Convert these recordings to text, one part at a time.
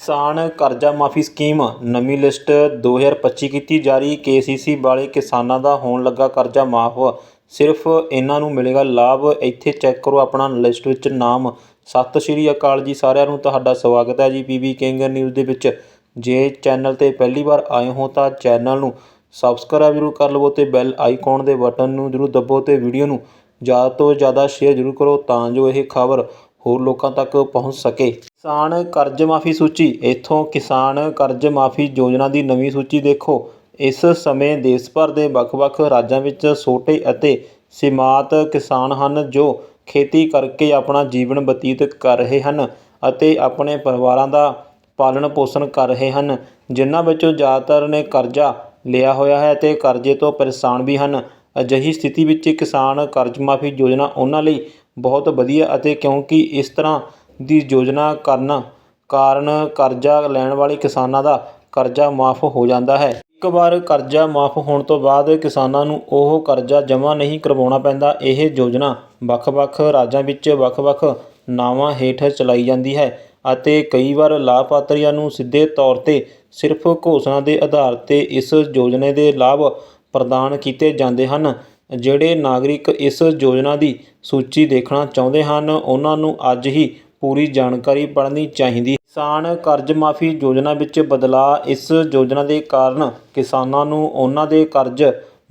ਕਿਸਾਨ ਕਰਜ਼ਾ ਮਾਫੀ ਸਕੀਮ ਨਵੀਂ ਲਿਸਟ 2025 ਕੀਤੀ ਜਾਰੀ। ਕੇਸੀਸੀ ਵਾਲੇ ਕਿਸਾਨਾਂ ਦਾ ਹੋਣ ਲੱਗਾ ਕਰਜ਼ਾ ਮਾਫ। ਸਿਰਫ ਇਹਨਾਂ ਨੂੰ ਮਿਲੇਗਾ ਲਾਭ। ਇੱਥੇ ਚੈੱਕ ਕਰੋ ਆਪਣਾ ਲਿਸਟ ਵਿੱਚ ਨਾਮ। ਸਤਿ ਸ਼੍ਰੀ ਅਕਾਲ ਜੀ ਸਾਰਿਆਂ ਨੂੰ। ਤੁਹਾਡਾ ਸਵਾਗਤ ਹੈ ਜੀ ਪੀਬੀ ਕਿੰਗ ਨਿਊਜ਼ ਦੇ ਵਿੱਚ। ਜੇ ਚੈਨਲ ਤੇ ਪਹਿਲੀ ਵਾਰ ਆਏ ਹੋ ਤਾਂ ਚੈਨਲ ਨੂੰ ਸਬਸਕ੍ਰਾਈਬ ਜ਼ਰੂਰ ਕਰ ਲਵੋ ਤੇ ਬੈਲ ਆਈਕਨ ਦੇ ਬਟਨ ਨੂੰ ਜ਼ਰੂਰ ਦਬੋ ਤੇ ਵੀਡੀਓ ਨੂੰ ਜ਼ਿਆਦਾ ਤੋਂ ਜ਼ਿਆਦਾ ਸ਼ੇਅਰ ਜ਼ਰੂਰ ਕਰੋ ਤਾਂ ਜੋ ਇਹ ਖਬਰ ਹੋਰ ਲੋਕਾਂ ਤੱਕ ਪਹੁੰਚ ਸਕੇ। ਕਿਸਾਨ ਕਰਜ਼ ਮਾਫੀ ਸੂਚੀ। ਇੱਥੋਂ ਕਿਸਾਨ ਕਰਜ਼ ਮਾਫੀ ਯੋਜਨਾ ਦੀ ਨਵੀਂ ਸੂਚੀ ਦੇਖੋ। ਇਸ ਸਮੇਂ ਦੇਸ਼ ਭਰ ਦੇ ਵੱਖ-ਵੱਖ ਰਾਜਾਂ ਵਿੱਚ ਛੋਟੇ ਅਤੇ ਸੀਮਾਂਤ ਕਿਸਾਨ ਹਨ ਜੋ ਖੇਤੀ ਕਰਕੇ ਆਪਣਾ ਜੀਵਨ ਬਤੀਤ ਕਰ ਰਹੇ ਹਨ ਅਤੇ ਆਪਣੇ ਪਰਿਵਾਰਾਂ ਦਾ ਪਾਲਣ ਪੋਸ਼ਣ ਕਰ ਰਹੇ ਹਨ। ਜਿਨ੍ਹਾਂ ਵਿੱਚੋਂ ਜ਼ਿਆਦਾਤਰ ਨੇ ਕਰਜ਼ਾ ਲਿਆ ਹੋਇਆ ਹੈ ਅਤੇ ਕਰਜ਼ੇ ਤੋਂ ਪਰੇਸ਼ਾਨ ਵੀ ਹਨ। ਅਜਿਹੀ ਸਥਿਤੀ ਵਿੱਚ ਕਿਸਾਨ ਕਰਜ਼ ਮਾਫੀ ਯੋਜਨਾ ਉਹਨਾਂ ਲਈ ਬਹੁਤ ਵਧੀਆ ਅਤੇ ਕਿਉਂਕਿ ਇਸ ਤਰ੍ਹਾਂ ਦੀ ਯੋਜਨਾ ਕਰਨ ਕਾਰਨ ਕਰਜ਼ਾ ਲੈਣ ਵਾਲੇ ਕਿਸਾਨਾਂ ਦਾ ਕਰਜ਼ਾ ਮਾਫ ਹੋ ਜਾਂਦਾ ਹੈ। ਇੱਕ ਵਾਰ ਕਰਜ਼ਾ ਮਾਫ ਹੋਣ ਤੋਂ ਬਾਅਦ ਕਿਸਾਨਾਂ ਨੂੰ ਉਹ ਕਰਜ਼ਾ ਜਮ੍ਹਾਂ ਨਹੀਂ ਕਰਵਾਉਣਾ ਪੈਂਦਾ। ਇਹ ਯੋਜਨਾ ਵੱਖ-ਵੱਖ ਰਾਜਾਂ ਵਿੱਚ ਵੱਖ-ਵੱਖ ਨਾਵਾਂ ਹੇਠ ਚਲਾਈ ਜਾਂਦੀ ਹੈ ਅਤੇ ਕਈ ਵਾਰ ਲਾਭਪਾਤਰੀਆਂ ਨੂੰ ਸਿੱਧੇ ਤੌਰ ਤੇ ਸਿਰਫ ਘੋਸ਼ਣਾ ਦੇ ਆਧਾਰ ਤੇ ਇਸ ਯੋਜਨਾ ਦੇ ਲਾਭ ਪ੍ਰਦਾਨ ਕੀਤੇ ਜਾਂਦੇ ਹਨ। ਜਿਹੜੇ ਨਾਗਰਿਕ ਇਸ ਯੋਜਨਾ ਦੀ ਸੂਚੀ ਦੇਖਣਾ ਚਾਹੁੰਦੇ ਹਨ, ਉਹਨਾਂ ਨੂੰ ਅੱਜ ਹੀ ਪੂਰੀ ਜਾਣਕਾਰੀ ਪੜ੍ਹਨੀ ਚਾਹੀਦੀ। ਕਿਸਾਨ ਕਰਜ਼ ਮਾਫੀ ਯੋਜਨਾ ਵਿੱਚ ਬਦਲਾਅ, ਇਸ ਯੋਜਨਾ ਦੇ ਕਾਰਨ ਕਿਸਾਨਾਂ ਨੂੰ ਉਹਨਾਂ ਦੇ ਕਰਜ਼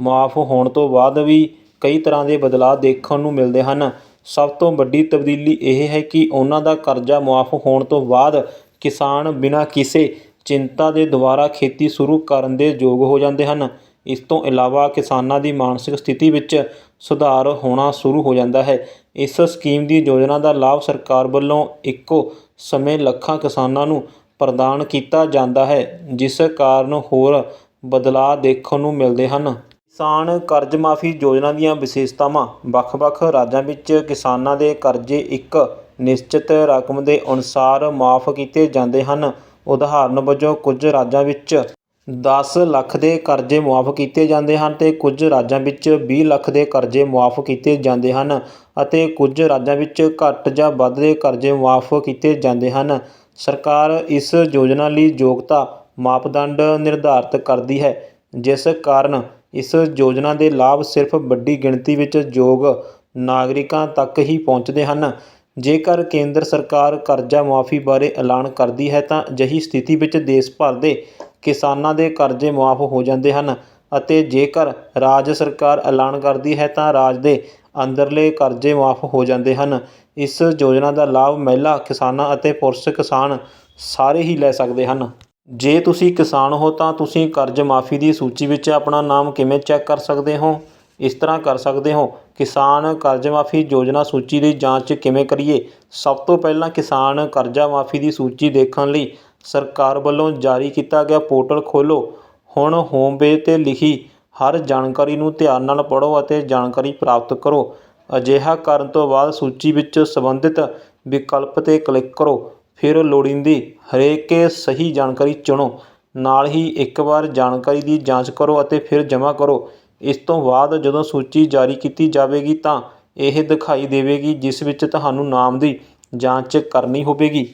ਮਾਫ ਹੋਣ ਤੋਂ ਬਾਅਦ ਵੀ ਕਈ ਤਰ੍ਹਾਂ ਦੇ ਬਦਲਾਅ ਦੇਖਣ ਨੂੰ ਮਿਲਦੇ ਹਨ। ਸਭ ਤੋਂ ਵੱਡੀ ਤਬਦੀਲੀ ਇਹ ਹੈ ਕਿ ਉਹਨਾਂ ਦਾ ਕਰਜ਼ਾ ਮਾਫ ਹੋਣ ਤੋਂ ਬਾਅਦ ਕਿਸਾਨ ਬਿਨਾਂ ਕਿਸੇ ਚਿੰਤਾ ਦੇ ਦੁਬਾਰਾ ਖੇਤੀ ਸ਼ੁਰੂ ਕਰਨ ਦੇ ਯੋਗ ਹੋ ਜਾਂਦੇ ਹਨ। ਇਸ ਤੋਂ ਇਲਾਵਾ ਕਿਸਾਨਾਂ ਦੀ ਮਾਨਸਿਕ ਸਥਿਤੀ ਵਿੱਚ ਸੁਧਾਰ ਹੋਣਾ ਸ਼ੁਰੂ ਹੋ ਜਾਂਦਾ ਹੈ। ਇਸ ਸਕੀਮ ਦੀ ਯੋਜਨਾ ਦਾ ਲਾਭ ਸਰਕਾਰ ਵੱਲੋਂ ਇੱਕੋ ਸਮੇਂ ਲੱਖਾਂ ਕਿਸਾਨਾਂ ਨੂੰ ਪ੍ਰਦਾਨ ਕੀਤਾ ਜਾਂਦਾ ਹੈ, ਜਿਸ ਕਾਰਨ ਹੋਰ ਬਦਲਾਅ ਦੇਖਣ ਨੂੰ ਮਿਲਦੇ ਹਨ। ਕਿਸਾਨ ਕਰਜ਼ ਮਾਫੀ ਯੋਜਨਾ ਦੀਆਂ ਵਿਸ਼ੇਸ਼ਤਾਵਾਂ ਵੱਖ-ਵੱਖ ਰਾਜਾਂ ਵਿੱਚ ਕਿਸਾਨਾਂ ਦੇ ਕਰਜ਼ੇ ਇੱਕ ਨਿਸ਼ਚਿਤ ਰਕਮ ਦੇ ਅਨੁਸਾਰ ਮਾਫ ਕੀਤੇ ਜਾਂਦੇ ਹਨ। ਉਦਾਹਰਨ ਵਜੋਂ ਕੁਝ ਰਾਜਾਂ ਵਿੱਚ 10 ਲੱਖ ਦੇ ਕਰਜ਼ੇ ਮੁਆਫ ਕੀਤੇ ਜਾਂਦੇ ਹਨ ਤੇ ਕੁਝ ਰਾਜਾਂ ਵਿੱਚ 20 ਲੱਖ ਦੇ ਕਰਜ਼ੇ ਮੁਆਫ ਕੀਤੇ ਜਾਂਦੇ ਹਨ ਅਤੇ ਕੁਝ ਰਾਜਾਂ ਵਿੱਚ ਘੱਟ ਜਾਂ ਵੱਧ ਦੇ ਕਰਜ਼ੇ ਮੁਆਫ ਕੀਤੇ ਜਾਂਦੇ ਹਨ। ਸਰਕਾਰ ਇਸ ਯੋਜਨਾ ਲਈ ਯੋਗਤਾ ਮਾਪਦੰਡ ਨਿਰਧਾਰਤ ਕਰਦੀ ਹੈ, ਜਿਸ ਕਾਰਨ ਇਸ ਯੋਜਨਾ ਦੇ ਲਾਭ ਸਿਰਫ ਵੱਡੀ ਗਿਣਤੀ ਵਿੱਚ ਯੋਗ ਨਾਗਰਿਕਾਂ ਤੱਕ ਹੀ ਪਹੁੰਚਦੇ ਹਨ। ਜੇਕਰ ਕੇਂਦਰ ਸਰਕਾਰ ਕਰਜ਼ਾ ਮੁਆਫੀ ਬਾਰੇ ਐਲਾਨ ਕਰਦੀ ਹੈ ਤਾਂ ਅਜਿਹੀ ਸਥਿਤੀ ਵਿੱਚ ਦੇਸ਼ ਭਰ ਦੇ ਕਿਸਾਨਾਂ ਦੇ ਕਰਜ਼ੇ ਮੁਆਫ ਹੋ ਜਾਂਦੇ ਹਨ ਅਤੇ ਜੇਕਰ ਰਾਜ ਸਰਕਾਰ ਐਲਾਨ ਕਰਦੀ ਹੈ ਤਾਂ ਰਾਜ ਦੇ ਅੰਦਰਲੇ ਕਰਜ਼ੇ ਮੁਆਫ਼ ਹੋ ਜਾਂਦੇ ਹਨ। ਇਸ ਯੋਜਨਾ ਦਾ ਲਾਭ ਮਹਿਲਾ, ਕਿਸਾਨਾਂ ਅਤੇ ਪੁਰਸ਼ ਕਿਸਾਨ ਸਾਰੇ ਹੀ ਲੈ ਸਕਦੇ ਹਨ। ਜੇ ਤੁਸੀਂ ਕਿਸਾਨ ਹੋ ਤਾਂ ਤੁਸੀਂ ਕਰਜ਼ ਮਾਫੀ ਦੀ ਸੂਚੀ ਵਿੱਚ ਆਪਣਾ ਨਾਮ ਕਿਵੇਂ ਚੈੱਕ ਕਰ ਸਕਦੇ ਹੋ? ਇਸ ਤਰ੍ਹਾਂ ਕਰ ਸਕਦੇ ਹੋ। ਕਿਸਾਨ ਕਰਜ਼ ਮਾਫੀ ਯੋਜਨਾ ਸੂਚੀ ਦੀ ਜਾਂਚ ਕਿਵੇਂ ਕਰੀਏ? ਸਭ ਤੋਂ ਪਹਿਲਾਂ ਕਿਸਾਨ ਕਰਜ਼ਾ ਮਾਫੀ ਦੀ ਸੂਚੀ ਦੇਖਣ ਲਈ ਸਰਕਾਰ ਵੱਲੋਂ ਜਾਰੀ ਕੀਤਾ ਗਿਆ ਪੋਰਟਲ ਖੋਲ੍ਹੋ। ਹੁਣ ਹੋਮ ਪੇਜ 'ਤੇ ਲਿਖੀ ਹਰ ਜਾਣਕਾਰੀ ਨੂੰ ਧਿਆਨ ਨਾਲ ਪੜ੍ਹੋ ਅਤੇ ਜਾਣਕਾਰੀ ਪ੍ਰਾਪਤ ਕਰੋ। ਅਜਿਹਾ ਕਰਨ ਤੋਂ ਬਾਅਦ ਸੂਚੀ ਵਿੱਚ ਸੰਬੰਧਿਤ ਵਿਕਲਪ 'ਤੇ ਕਲਿੱਕ ਕਰੋ। ਫਿਰ ਲੋੜੀਂਦੀ ਹਰੇਕ ਸਹੀ ਜਾਣਕਾਰੀ ਚੁਣੋ। ਨਾਲ ਹੀ ਇੱਕ ਵਾਰ ਜਾਣਕਾਰੀ ਦੀ ਜਾਂਚ ਕਰੋ ਅਤੇ ਫਿਰ ਜਮ੍ਹਾਂ ਕਰੋ। ਇਸ ਤੋਂ ਬਾਅਦ ਜਦੋਂ ਸੂਚੀ ਜਾਰੀ ਕੀਤੀ ਜਾਵੇਗੀ ਤਾਂ ਇਹ ਦਿਖਾਈ ਦੇਵੇਗੀ, ਜਿਸ ਵਿੱਚ ਤੁਹਾਨੂੰ ਨਾਮ ਦੀ ਜਾਂਚ ਕਰਨੀ ਹੋਵੇਗੀ।